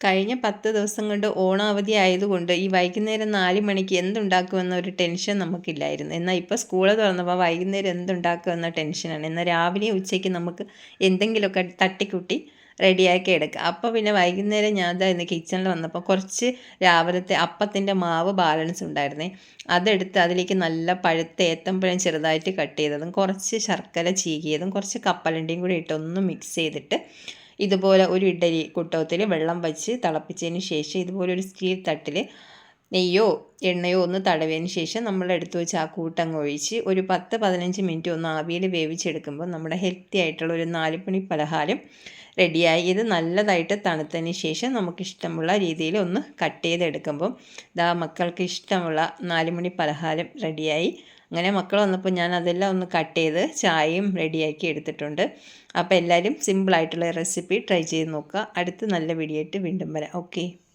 കഴിഞ്ഞ പത്ത് ദിവസം കൊണ്ട് ഓണം അവധി ആയതുകൊണ്ട് ഈ വൈകുന്നേരം നാല് മണിക്ക് എന്തുണ്ടാക്കുമെന്ന ഒരു ടെൻഷൻ നമുക്കില്ലായിരുന്നു. എന്നാൽ ഇപ്പോൾ സ്കൂൾ തുറന്നപ്പോൾ വൈകുന്നേരം എന്തുണ്ടാക്കുമെന്ന ടെൻഷനാണ്. എന്നാൽ രാവിലെ ഉച്ചയ്ക്ക് നമുക്ക് എന്തെങ്കിലുമൊക്കെ തട്ടിക്കുട്ടി റെഡിയാക്കി എടുക്കുക. അപ്പോൾ പിന്നെ വൈകുന്നേരം ഞാൻ ഇതാ ഇന്ന് കിച്ചണിൽ വന്നപ്പോൾ കുറച്ച് രാവിലത്തെ അപ്പത്തിന്റെ മാവ് ബാലൻസ് ഉണ്ടായിരുന്നേ. അതെടുത്ത് അതിലേക്ക് നല്ല പഴുത്ത ഏത്തമ്പഴം ചെറുതായിട്ട് കട്ട് ചെയ്തതും കുറച്ച് ശർക്കര ചീകിയതും കുറച്ച് കപ്പലണ്ടിയും കൂടി ഇട്ടൊന്ന് മിക്സ് ചെയ്തിട്ട് ഇതുപോലെ ഒരു ഇഡലി കുട്ടത്തിൽ വെള്ളം വച്ച് തിളപ്പിച്ചതിന് ശേഷം ഇതുപോലെ ഒരു സ്റ്റീൽ തട്ടിൽ നെയ്യോ എണ്ണയോ ഒന്ന് തടവിയതിന് ശേഷം നമ്മൾ എടുത്തു വെച്ച് ആ കൂട്ടങ്ങ് ഒഴിച്ച് ഒരു പത്ത് പതിനഞ്ച് മിനിറ്റ് ഒന്ന് ആവിയിൽ വേവിച്ചെടുക്കുമ്പോൾ നമ്മുടെ ഹെൽത്തി ആയിട്ടുള്ള ഒരു നാലുമണി പലഹാരം റെഡിയായി. ഇത് നല്ലതായിട്ട് തണുത്തതിന് ശേഷം നമുക്ക് ഇഷ്ടമുള്ള രീതിയിൽ ഒന്ന് കട്ട് ചെയ്തെടുക്കുമ്പം ഇതാ മക്കൾക്ക് ഇഷ്ടമുള്ള നാലുമണി പലഹാരം റെഡിയായി. അങ്ങനെ മക്കൾ വന്നപ്പോൾ ഞാൻ അതെല്ലാം ഒന്ന് കട്ട് ചെയ്ത് ചായയും റെഡിയാക്കി എടുത്തിട്ടുണ്ട്. അപ്പോൾ എല്ലാവരും സിമ്പിളായിട്ടുള്ള റെസിപ്പി ട്രൈ ചെയ്ത് നോക്കുക. അടുത്ത നല്ല വീഡിയോ ആയിട്ട് വീണ്ടും വരാം. ഓക്കെ.